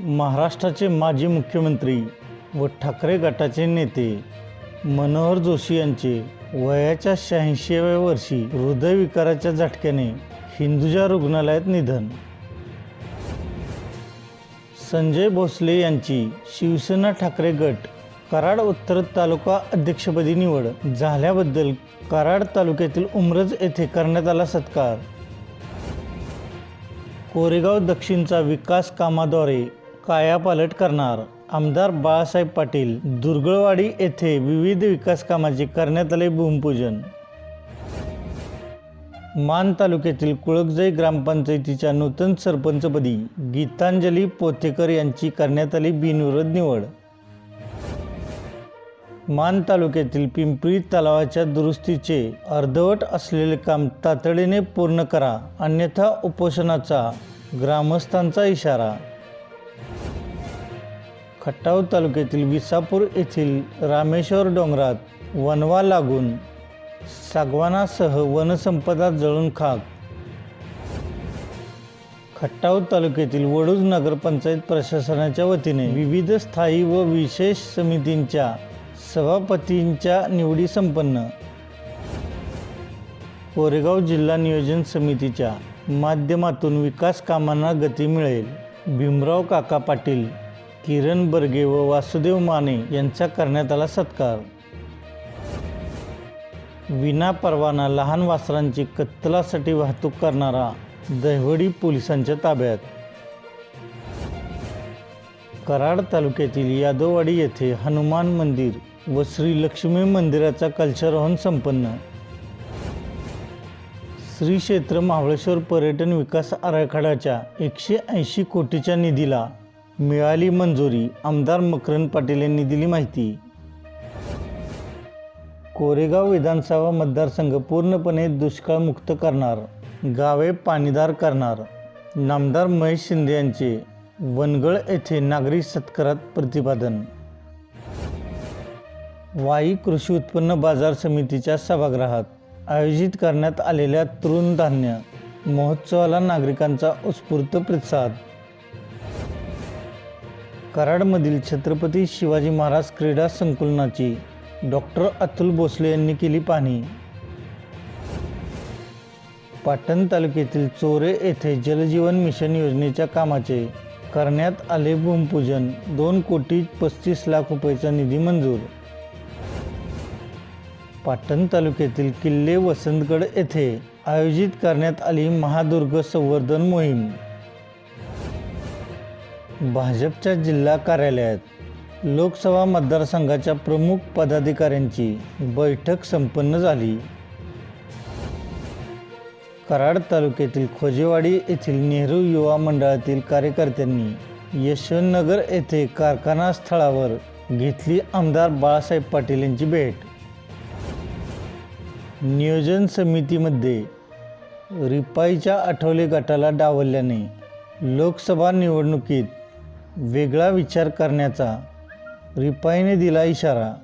महाराष्ट्राचे माजी मुख्यमंत्री व ठाकरे गटाचे नेते मनोहर जोशी यांचे वयाच्या शहाऐंशीव्या वर्षी हृदयविकाराच्या झटक्याने हिंदुजा रुग्णालयात निधन. संजय भोसले यांची शिवसेना ठाकरे गट कराड उत्तर तालुका अध्यक्षपदी निवड झाल्याबद्दल कराड तालुक्यातील उमरज येथे करण्यात आला सत्कार. कोरेगाव दक्षिणचा विकास कामाद्वारे कायापालट करणार. आमदार बाळासाहेब पाटील दुर्गळवाडी येथे विविध विकास कामाचे करण्यात आले भूमिपूजन. मान तालुक्यातील कुळकजई ग्रामपंचायतीच्या नूतन सरपंचपदी गीतांजली पोतेकर यांची करण्यात आली बिनविरोध निवड. मान तालुक्यातील पिंपरी तलावाच्या दुरुस्तीचे अर्धवट असलेले काम तातडीने पूर्ण करा अन्यथा उपोषणाचा ग्रामस्थांचा इशारा. खटाव तालुक्यातील विसापूर येथील रामेश्वर डोंगरात वनवा लागून सागवानासह वनसंपदा जळून खाक. खटाव तालुक्यातील वडूज नगरपंचायत प्रशासनाच्या वतीने विविध स्थायी व विशेष समितींच्या सभापतींच्या निवडी संपन्न. कोरेगाव जिल्हा नियोजन समितीच्या माध्यमातून विकास कामांना गती मिळेल. भीमराव काका पाटील किरण बर्गे व वासुदेव माने यांचा करण्यात आला सत्कार. विना परवाना लहान वासरांची कत्तलासाठी वाहतूक करणारा दहिवडी पोलिसांच्या ताब्यात. कराड तालुक्यातील यादववाडी येथे हनुमान मंदिर व श्री लक्ष्मी मंदिराचा कलशारोहण संपन्न. श्री क्षेत्र महाबळेश्वर पर्यटन विकास आराखड्याच्या एकशे ऐंशी कोटीच्या निधीला मिळाली मंजुरी आमदार मकरंद पाटील यांनी दिली माहिती. कोरेगाव विधानसभा मतदारसंघ पूर्णपणे दुष्काळमुक्त करणार गावे पाणीदार करणार. नामदार महेश शिंदे यांचे वनगळ येथे नागरी सत्कारात प्रतिपादन. वाई कृषी उत्पन्न बाजार समितीच्या सभागृहात आयोजित करण्यात आलेल्या तृणधान्य महोत्सवाला नागरिकांचा उत्स्फूर्त प्रतिसाद. कराडमधील छत्रपती शिवाजी महाराज क्रीडा संकुलनाची डॉक्टर अतुल भोसले यांनी केली पाहणी. पाटण तालुक्यातील चोरे येथे जलजीवन मिशन योजनेच्या कामाचे करण्यात आले भूमिपूजन. दोन कोटी पस्तीस लाख रुपयेचा निधी मंजूर. पाटण तालुक्यातील किल्ले वसंतगड येथे आयोजित करण्यात आली महादुर्ग संवर्धन मोहीम. भाजपच्या जिल्हा कार्यालयात लोकसभा मतदारसंघाच्या प्रमुख पदाधिकाऱ्यांची बैठक संपन्न झाली. कराड तालुक्यातील खोजेवाडी येथील नेहरू युवा मंडळातील कार्यकर्त्यांनी यशवंतनगर येथे कारखाना स्थळावर घेतली आमदार बाळासाहेब पाटील यांची भेट. नियोजन समितीमध्ये रिपाईच्या आठवले गटाला डावलल्याने लोकसभा निवडणुकीत वेगळा विचार करण्याचा रिपाईने दिला इशारा.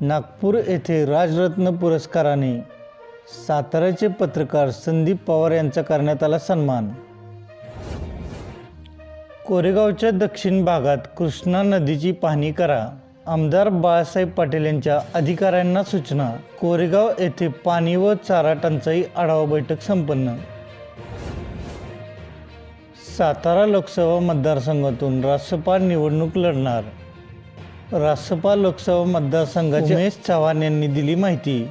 नागपूर येथे राजरत्न पुरस्काराने साताऱ्याचे पत्रकार संदीप पवार यांचा करण्यात आला सन्मान. कोरेगावच्या दक्षिण भागात कृष्णा नदीची पाहणी करा. आमदार बाळासाहेब पाटील यांच्या अधिकाऱ्यांना सूचना. कोरेगाव येथे पाणी व चारा टंचाई आढावा बैठक संपन्न. सातारा लोकसभा मतदारसंघातून रासपा निवडणूक लढणार. रासपा लोकसभा मतदारसंघाचे उमेश चव्हाण यांनी दिली माहिती.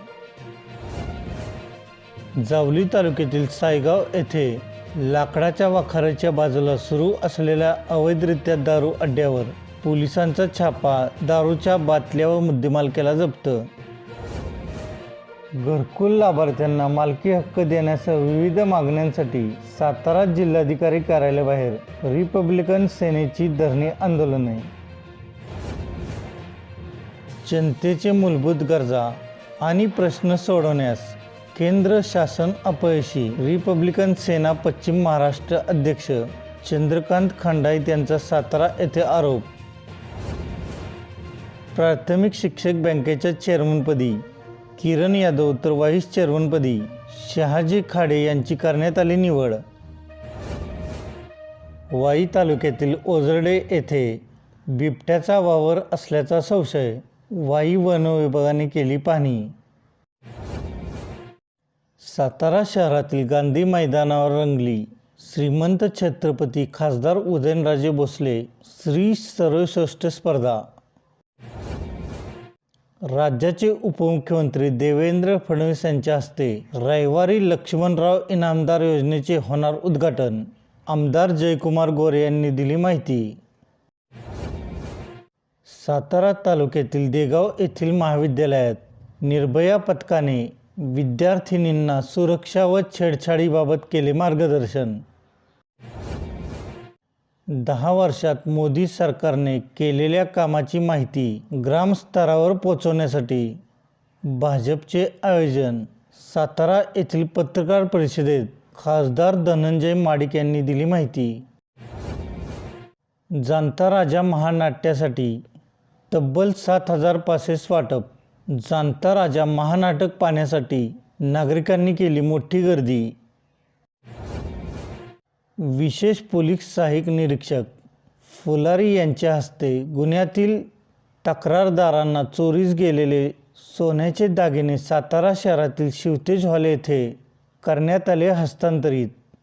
जावली तालुक्यातील सायगाव येथे लाकडाच्या वाखाराच्या बाजूला सुरू असलेल्या अवैधरित्या दारू अड्ड्यावर पोलिसांचा छापा दारूच्या बाटल्या व मुद्देमाल केला जप्त. घरकुल लाभार्थ्यांना मालकी हक्क देण्यासह विविध मागण्यांसाठी सातारा जिल्हाधिकारी कार्यालयाबाहेर रिपब्लिकन सेनेची धरणे आंदोलने जनतेचे मूलभूत गरजा आणि प्रश्न सोडवण्यास केंद्र शासन अपयशी. रिपब्लिकन सेना पश्चिम महाराष्ट्र अध्यक्ष चंद्रकांत खंडाईत यांचा सातारा येथे आरोप. प्राथमिक शिक्षक बँकेच्या चेअरमनपदी किरण यादव तर व्हाईस चेअरमनपदी शहाजी खाडे यांची करण्यात आली निवड. वाई तालुक्यातील ओझरडे येथे बिबट्याचा वावर असल्याचा संशय वाई वन विभागाने केली पाहणी. सातारा शहरातील गांधी मैदानावर रंगली श्रीमंत छत्रपती खासदार उदयनराजे भोसले श्री सर्वश्रेष्ठ स्पर्धा. राज्याचे उपमुख्यमंत्री देवेंद्र फडणवीस यांच्या हस्ते रविवारी लक्ष्मणराव इनामदार योजनेचे होणार उद्घाटन. आमदार जयकुमार गोरे यांनी दिली माहिती. सातारा तालुक्यातील देगाव येथील महाविद्यालयात निर्भया पथकाने विद्यार्थिनींना सुरक्षा व छेडछाडीबाबत केले मार्गदर्शन. दहा वर्षात मोदी सरकारने केलेल्या कामाची माहिती ग्रामस्तरावर पोचवण्यासाठी भाजपचे आयोजन सातारा येथील पत्रकार परिषदेत खासदार धनंजय माडिक यांनी दिली माहिती. जाणता राजा महानाट्यासाठी तब्बल सात हजार पासेस वाटप जाणता राजा महानाटक पाहण्यासाठी नागरिकांनी केली मोठी गर्दी. विशेष पोलीस सहाय्यक निरीक्षक फुलारी यांच्या हस्ते गुन्ह्यातील तक्रारदारांना चोरीस गेलेले सोन्याचे दागिने सातारा शहरातील शिवतेज हॉल येथे करण्यात आले हस्तांतरित.